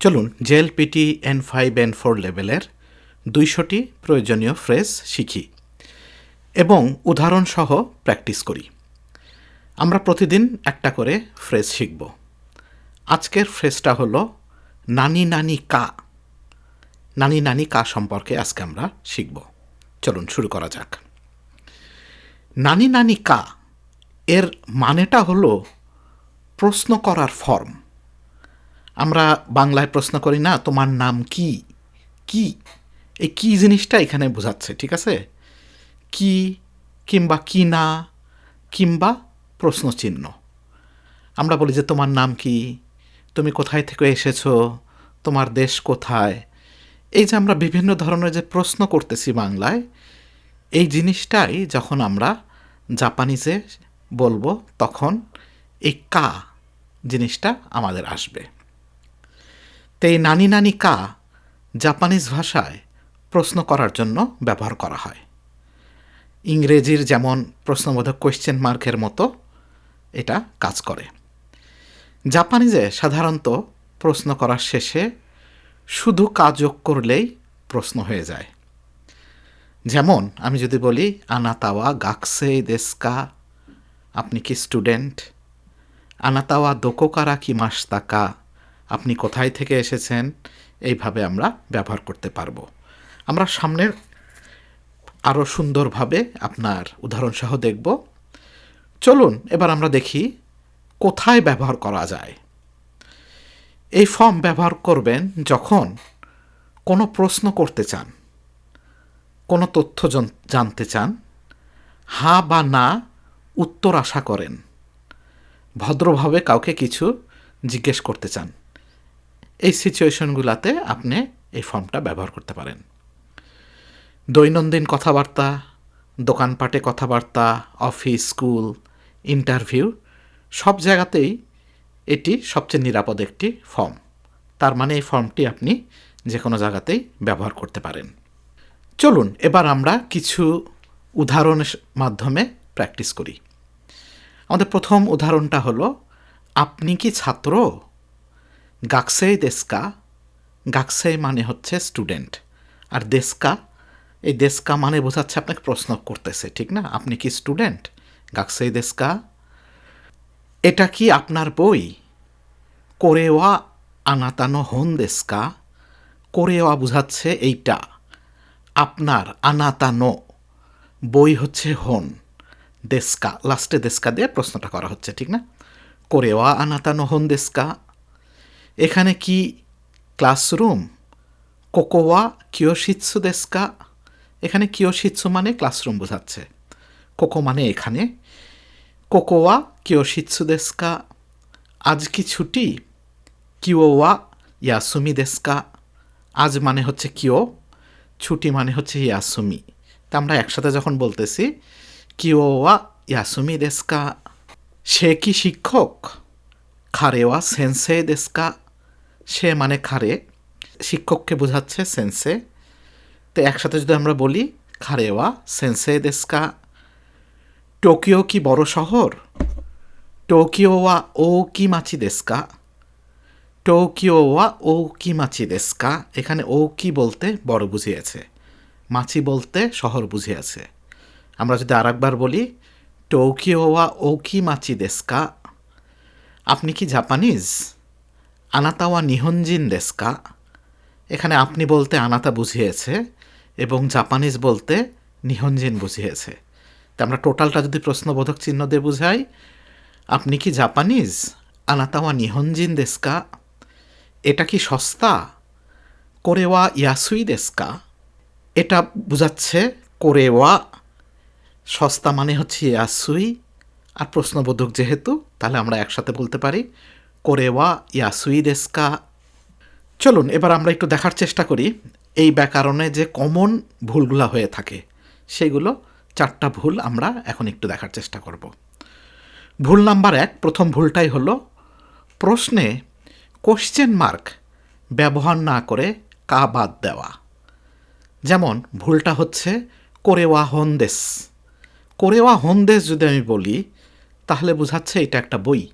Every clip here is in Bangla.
চলুন JLPT N five N four লেভেলের দুইশোটি প্রয়োজনীয় ফ্রেজ শিখি এবং উদাহরণসহ প্র্যাকটিস করি। আমরা প্রতিদিন একটা করে ফ্রেজ শিখব। আজকের ফ্রেজটা হলো নানি নানি কা। নানি নানি কা সম্পর্কে আজকে আমরা শিখব। চলুন শুরু করা যাক। নানি নানি কা, এর মানেটা হলো প্রশ্ন করার ফর্ম। আমরা বাংলায় প্রশ্ন করি, না, তোমার নাম কি? কি? এই কি জিনিসটা এখানে বোঝাচ্ছে, ঠিক আছে? কি কিংবা কি না কিংবা প্রশ্নচিহ্ন। আমরা বলি যে, তোমার নাম কি? তুমি কোথায় থেকে এসেছ? তোমার দেশ কোথায়? এই যে আমরা বিভিন্ন ধরনের যে প্রশ্ন করতেছি বাংলায়, এই জিনিসটাই যখন আমরা জাপানিজে বলব, তখন এই কা জিনিসটা আমাদের আসবে। তো এই নানি নানি কা জাপানিজ ভাষায় প্রশ্ন করার জন্য ব্যবহার করা হয়। ইংরেজির যেমন প্রশ্নবোধক কোয়েশ্চেন মার্কের মতো এটা কাজ করে। জাপানিজে সাধারণত প্রশ্ন করার শেষে শুধু কাজ যোগ করলেই প্রশ্ন হয়ে যায়। যেমন আমি যদি বলি, আনাতাওয়া গাকসে দেশকা আপনি কি স্টুডেন্ট আনাতাওয়া দোকোকারা কি মাস্তাকা? আপনি কোথায় থেকে এসেছেন, এইভাবে আমরা ব্যবহার করতে পারব। আমরা সামনের আরও সুন্দরভাবে আপনার উদাহরণসহ দেখব। চলুন, এবার আমরা দেখি কোথায় ব্যবহার করা যায়। এই ফর্ম ব্যবহার করবেন যখন কোনো প্রশ্ন করতে চান, কোনো তথ্য জানতে চান, হা বা না উত্তর আশা করেন, ভদ্রভাবে কাউকে কিছু জিজ্ঞেস করতে চান। এই সিচুয়েশনগুলোতে আপনি এই ফর্মটা ব্যবহার করতে পারেন। দৈনন্দিন কথাবার্তা, দোকানপাটে কথাবার্তা অফিস স্কুল ইন্টারভিউ সব জায়গাতেই এটি সবচেয়ে নিরাপদ একটি ফর্ম তার মানে এই ফর্মটি আপনি যে কোনো জায়গাতেই ব্যবহার করতে পারেন। চলুন, এবার আমরা কিছু উদাহরণের মাধ্যমে প্র্যাকটিস করি। আমাদের প্রথম উদাহরণটা হলো, আপনি কি ছাত্র? গাকসেই দেশকা গাকসেই মানে হচ্ছে স্টুডেন্ট আর দেশকা এই দেশকা মানে বোঝাচ্ছে আপনাকে প্রশ্ন করতেছে, ঠিক না? আপনি কি স্টুডেন্ট গাকসেই দেশকা এটা কি আপনার বই? কোরেওয়া আনাতানো হন দেশকা কোরেওয়া বোঝাচ্ছে এইটা। আপনার আনাতানো বই হচ্ছে হন দেশকা লাস্টে দেশকা দিয়ে প্রশ্নটা করা হচ্ছে, ঠিক না? কোরেওয়া আনাতানো হন দেশকা এখানে কি ক্লাসরুম? কোকোয়া কিয়োশিৎসু দেশকা এখানে কিয়োশিৎসু মানে ক্লাসরুম বোঝাচ্ছে। কোকো মানে এখানে। কোকোয়া কিয়োশিৎসু দেশকা আজ কি ছুটি? কিওয়া ইয়াসুমি দেশকা আজ মানে হচ্ছে কিও ছুটি মানে হচ্ছে ইয়াসুমি। তা আমরা একসাথে যখন বলতেছি কিওয়া ইয়াসুমি দেশকা সে কি শিক্ষক? খারেওয়া সেন্সে দেশকা সে মানে খারে, শিক্ষককে বোঝাচ্ছে সেন্সে। তো একসাথে যদি আমরা বলি খারেওয়া সেন্সে দেশকা। টোকিও কি বড় শহর? টোকিও ওয়া ও কি মাছি দেশকা? টোকিও ওয়া ও কি মাছি দেশকা? এখানে ও কি বলতে বড় বুঝিয়েছে, মাছি বলতে শহর বুঝিয়েছে। আমরা যদি আরেকবার বলি, টোকিও ওয়া ও কি মাছি দেশকা? আপনি কি জাপানিজ? আনাতাওয়া নিহঞ্জিন দেশকা এখানে আপনি বলতে আনাতা বুঝিয়েছে এবং জাপানিজ বলতে নিহঞ্জিন বুঝিয়েছে। তা আমরা টোটালটা যদি প্রশ্নবোধক চিহ্ন দিয়ে বুঝাই, আপনি কি জাপানিজ আনাতাওয়া নিহঞ্জিন দেশকা এটা কি সস্তা? কোরেওয়া ইয়াসুই দেশকা এটা বোঝাচ্ছে কোরেওয়া। সস্তা মানে হচ্ছে ইয়াসুই। আর প্রশ্নবোধক যেহেতু, তাহলে আমরা একসাথে বলতে পারি কোরেওয়া, ইয়াসুই দেশকা? চলুন, এবার আমরা একটু দেখার চেষ্টা করি এই ব্যাকরণে যে কমন ভুলগুলো হয়ে থাকে। সেগুলো চারটা ভুল আমরা এখন একটু দেখার চেষ্টা করব। ভুল নাম্বার এক, প্রথম ভুলটাই হলো, প্রশ্নে কোশ্চেন মার্ক ব্যবহার না করে কা বাদ দেওয়া। যেমন, ভুলটা হচ্ছে, কোরেওয়া হন্দেশ কোরেওয়া হন্দেশ যদি আমি বলি, তাহলে বোঝাচ্ছে এটা একটা বই।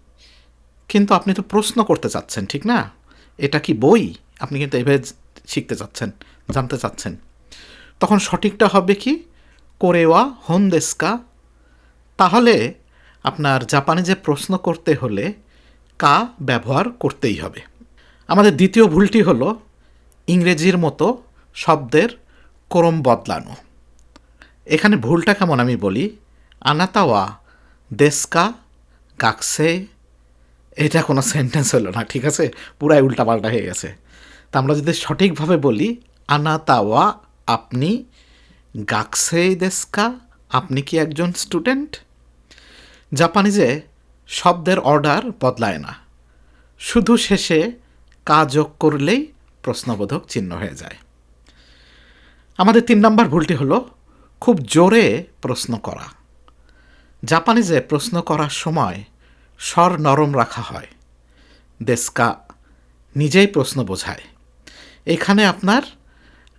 কিন্তু আপনি তো প্রশ্ন করতে চাচ্ছেন, ঠিক না? এটা কি বই? আপনি কিন্তু এভাবে শিখতে চাচ্ছেন, জানতে চাচ্ছেন। তখন সঠিকটা হবে কি? কোরেওয়া হন্দেস্কা। তাহলে আপনার জাপানে যে প্রশ্ন করতে হলে কা ব্যবহার করতেই হবে। আমাদের দ্বিতীয় ভুলটি হলো ইংরেজির মতো শব্দের ক্রম বদলানো। এখানে ভুলটা কেমন আমি বলি? আনাতাওয়া দেশকা গাকসে এটা কোনো সেন্টেন্স হলো না, ঠিক আছে? পুরাই উল্টাপাল্টা হয়ে গেছে। তা আমরা যদি সঠিকভাবে বলি আনা তাওয়া আপনি গাকসে দেশকা আপনি কি একজন স্টুডেন্ট? জাপানিজে শব্দের অর্ডার বদলায় না। শুধু শেষে কা যোগ করলেই প্রশ্নবোধক চিহ্ন হয়ে যায়। আমাদের তিন নম্বর ভুলটি হলো, খুব জোরে প্রশ্ন করা। জাপানিজে প্রশ্ন করার সময় স্বর নরম রাখা হয়। দেশকা নিজেই প্রশ্ন বোঝায়। এখানে আপনার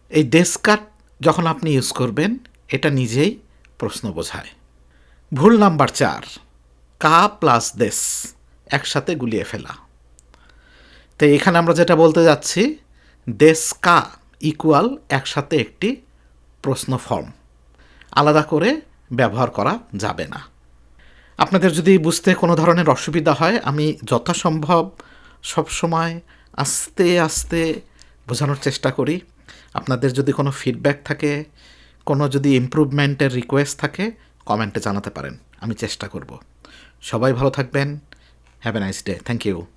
এই ডেস্কাট যখন আপনি ইউজ করবেন, এটা নিজেই প্রশ্ন বোঝায়। ভুল নাম্বার চার, কা প্লাস দেশ একসাথে গুলিয়ে ফেলা। তো এখানে আমরা যেটা বলতে যাচ্ছি দেশ কা ইকুয়াল একসাথে একটি প্রশ্ন ফর্ম আলাদা করে ব্যবহার করা যাবে না। আপনাদের যদি বুঝতে কোনো ধরনের অসুবিধা হয়, আমি যথাসম্ভব সবসময় আস্তে আস্তে বোঝানোর চেষ্টা করি। আপনাদের যদি কোনো ফিডব্যাক থাকে, কোনো যদি ইম্প্রুভমেন্টের রিকোয়েস্ট থাকে কমেন্টে জানাতে পারেন। আমি চেষ্টা করব। সবাই ভালো থাকবেন। Have a nice day thank you